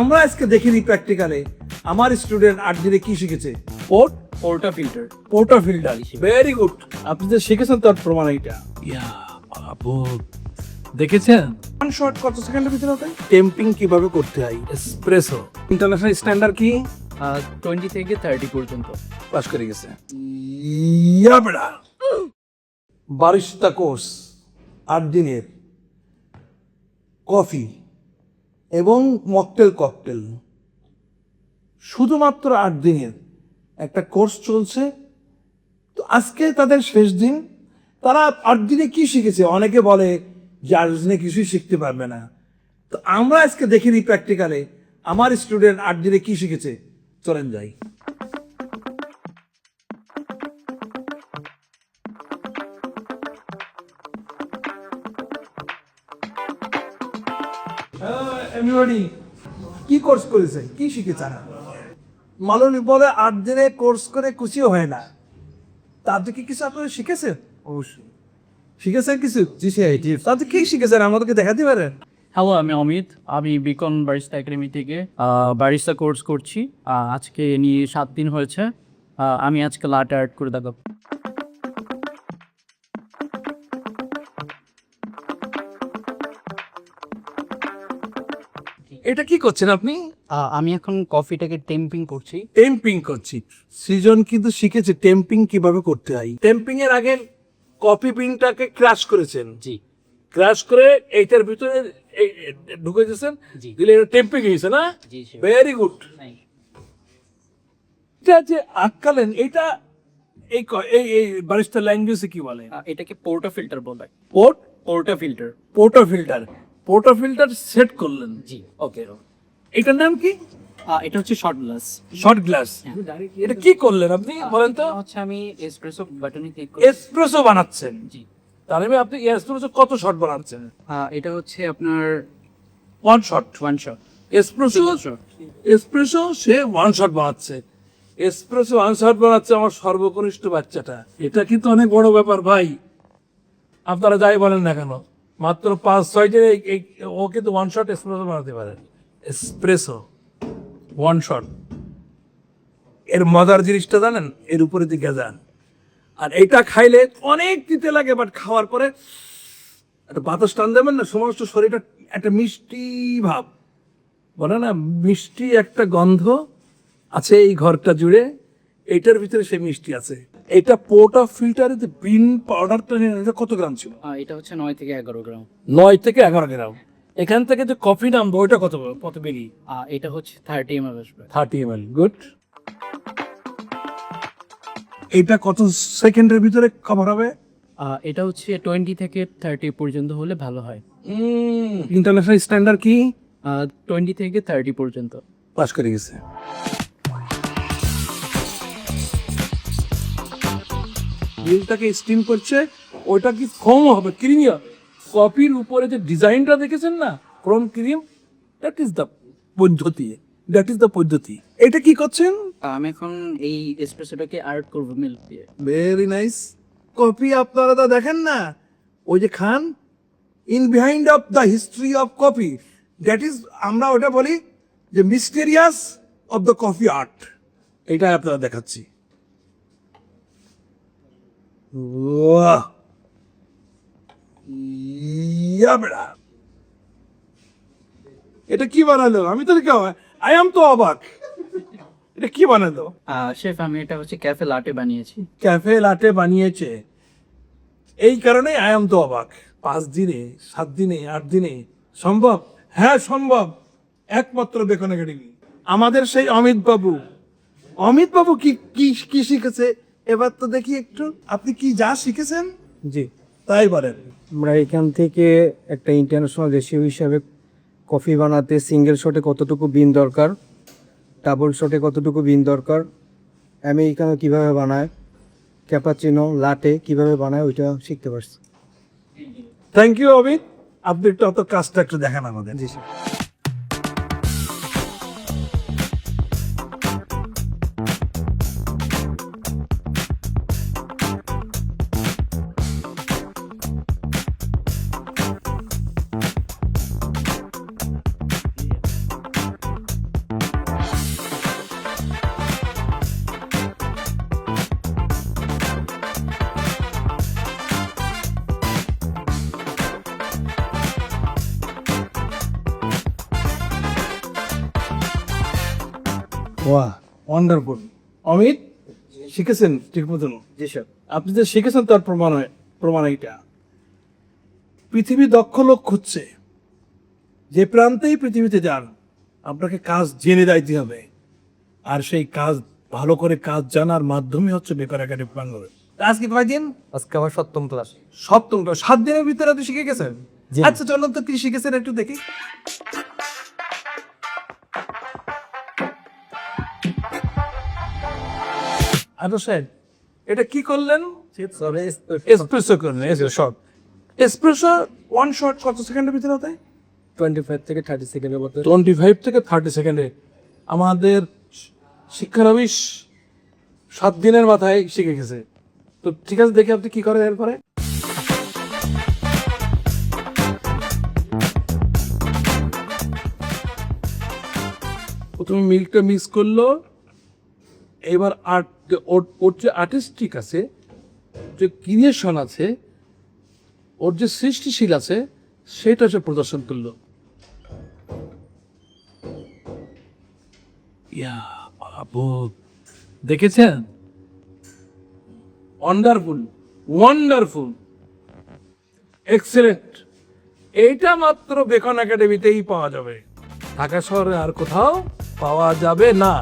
আমরা আজকে দেখিনি প্র্যাকটিক্যালে আমার স্টুডেন্ট আট দিনে কি শিখেছে? Port portafilter portafilter very good আপনি যে শিখেছেন তার প্রমাণ এটা ইয়া বাবু। দেখেছেন? ওয়ান শট কত সেকেন্ডের ভিতরে হবে টেম্পিং কীভাবে করতে হয়? এসপ্রেসো ইন্টারন্যাশনাল স্ট্যান্ডার্ড কি? টোয়েন্টি থেকে থার্টি পর্যন্ত। পাস করে গেছে। ইয়া বেড়া। বারিস্তা কোর্স আট দিনের কফি। এবং মকটেল ককটেল। শুধুমাত্র আট দিনের একটা কোর্স চলছে। তো আজকে তাদের শেষ দিন। তারা আট দিনে কি শিখেছে? অনেকে বলে যে আট দিনে কিছুই শিখতে পারবে না। তো আমরা আজকে দেখিনি প্র্যাকটিক্যালে আমার স্টুডেন্ট আট দিনে কি শিখেছে? চলেন যাই। এভরিবডি কি কোর্স করেছে? কি শিখেছে না মালনী বলে আট দিনে কোর্স করে খুশিও হয় না। তাতে কি কিছু আপনারা শিখেছেন অবশ্যই। শিখেছেন কিছু? জি সিআইটি তাতে কি শিখেছেন আমাদেরকে দেখাতে পারেন। হ্যালো আমি অমিত। আমি বিকন বারিস্তা একাডেমি থেকে বারিস্তা কোর্স করছি। আজকে নিয়ে সাত দিন হয়েছে। আমি আজকে লাট আর্ট করে দেখাবো। এটা কি করছেন আপনি? আমি এখন কফিটাকে টেম্পিং করছি। টেম্পিং করছি। সৃজন কিন্তু শিখেছে টেম্পিং কীভাবে করতে হয়। টেম্পিং এর আগে কফি বিনটাকে ক্রাশ করেছেন। জি। ক্রাশ করে এইটার ভিতরে ঢুকে দিয়েছেন জি। দিলে এটা টেম্পিং হয়েছে না. ভেরি গুড এটা যে আটকালেন এটা এই এই এই বারিস্তা ল্যাঙ্গুয়েজে কি বলে? এটাকে পোর্টা ফিল্টার বলে। Port portafilter portafilter portafilter set করলেন। জি। ওকে এটার নাম কি? এটা হচ্ছে শর্ট গ্লাস শর্ট গ্লাস এটা কি করলেন আপনি বলেন তো? হচ্ছে আমি এসপ্রেসো বাটনে ক্লিক করি এসপ্রেসো বানাচ্ছেন। জি। তাহলে আমি আপনি এসপ্রেসো কত শট বানাচ্ছেন? এটা হচ্ছে আপনার one shot one shot espresso espresso সে ওয়ান শট বানাচ্ছে। এসপ্রেসো ওয়ান শট বানাচ্ছে আমার সর্বকনিষ্ঠ বাচ্চাটা। এটা কিন্তু অনেক বড় ব্যাপার ভাই। আপনারা যাই বলেন না কেন। মাত্র পাঁচ, ছয় দিনে ও কিন্তু ওয়ান শট এসপ্রেসো বানাতে পারে। এসপ্রেসো ওয়ান শট এর মজার জিনিসটা জানেন? এর উপরে দিকে যান আর এটা খাইলে অনেক দিতে লাগে বাট খাওয়ার পরে একটা বাতাস টান দেবেন না, সমস্ত শরীরটা একটা মিষ্টি ভাব। বলে না, মিষ্টি একটা গন্ধ আছে এই ঘরটা জুড়ে এইটার ভিতরে সেই মিষ্টি আছে। এটা পোর্ট অফ ফিল্টারে যে বিন পাউডারটা নিয়ে এটা কত গ্রাম ছিল? এটা হচ্ছে নয় থেকে এগারো গ্রাম। নয় থেকে এগারো গ্রাম। এখান থেকে যে কফি নামবো ওইটা কত কত বেরি আহ, এটা হচ্ছে থার্টি এম এল আসবে। থার্টি এম এল গুড এটা কত সেকেন্ডের ভিতরে কভার হবে? এটা হচ্ছে টোয়েন্টি থেকে থার্টি পর্যন্ত হলে ভালো হয়। ইন্টারন্যাশনাল স্ট্যান্ডার্ড কি? টোয়েন্টি থেকে থার্টি পর্যন্ত। পাস করে গেছে। বিলটাকে স্টিম করছে ওইটা কি ফোম হবে? ক্রিমি হবে। কপির উপরে যে ডিজাইনটা দেখেছেন না? Chrome cream that is the পদ্ধতি। দ্যাট ইজ দ্য পদ্ধতি। এটা কি করছেন? আমি এখন এই এসপ্রেসোটাকে আর্ট করব মিল্ক দিয়ে। ভেরি নাইস কপি আপনারা তো দেখেন না? ওই যে খান in behind of the history of coffee that is আমরা ওটা বলি যে mysterious of the coffee art এটা আপনারা দেখাচ্ছি। এটা কি বানালো? আমি তো আই এম তো অবাক। এটা কি বানালো? শেফ আমি এটা হচ্ছে ক্যাফে লাটে বানিয়েছি। ক্যাফে লাটে বানিয়েছে। এই কারণে আয়াম তো অবাক। পাঁচ দিনে সাত দিনে আট দিনে। সম্ভব? হ্যাঁ সম্ভব। একমাত্র বেকন একাডেমি। আমাদের সেই অমিত বাবু। অমিত বাবু কি কি শিখেছে? এবার তো দেখি একটু আপনি কি যা শিখেছেন? জি। তাই বলেন। আমরা এখান থেকে একটা ইন্টারন্যাশনাল রেশিও হিসাবে কফি বানাতে সিঙ্গেল শটে কতটুকু বিন দরকার ডাবল শটে কতটুকু বিন দরকার আমেরিকানো কীভাবে বানায় ক্যাপাচিনো লাটে কীভাবে বানায় ওইটা শিখতে পারছি। Thank you Amit. আপনি একটু অত কাজটা একটু দেখান আমাদের। জি স্যার। ওয়াহ ওয়ান্ডারফুল অমিত শিখেছেন ঠিক মতন জি স্যার আপনি যে শিখেছেন তার প্রমাণ হয় প্রমাণ এইটা। পৃথিবী দক্ষ লোক খুঁজছে। যে প্রান্তেই পৃথিবীতে যান আপনাকে কাজ জেনে যাইতে হবে। আর সেই কাজ ভালো করে কাজ জানার মাধ্যমে হচ্ছে বেকার একাডেমি বাংলার আজকে কয় দিন? আজকে আমার সপ্তম ক্লাস। সপ্তমটা সাত দিনের ভিতরে আপনি শিখে গেছেন। আচ্ছা চলুন তো কি শিখেছেন একটু দেখি। আচ্ছা স্যার এটা কি করলেন? এসপ্রেসো করলেন শর্ট এসপ্রেসো ওয়ান শট কত সেকেন্ডের ভিতরে হতে? টোয়েন্টি ফাইভ থেকে থার্টি সেকেন্ডের মধ্যে। টোয়েন্টি ফাইভ থেকে থার্টি সেকেন্ডে। আমাদের শিক্ষানবিশ সাত দিনের মাথায় শিখে গেছে। তো ঠিক আছে দেখি আপনি কি করেন এরপরে। প্রথমে মিল্কটা মিক্স করল। এবার আর্ট ওর যে আর্টিস্টিক আছে, যে ক্রিয়েশন আছে, ওর যে সৃষ্টিশীল আছে, সেটা সে প্রদর্শন করল। ইয়া বাবু, দেখেছেন? ওয়ান্ডারফুল ওয়ান্ডারফুল এক্সেলেন্ট এইটা মাত্র বেকন একাডেমিতেই পাওয়া যাবে। ঢাকা শহরে আর কোথাও পাওয়া যাবে না।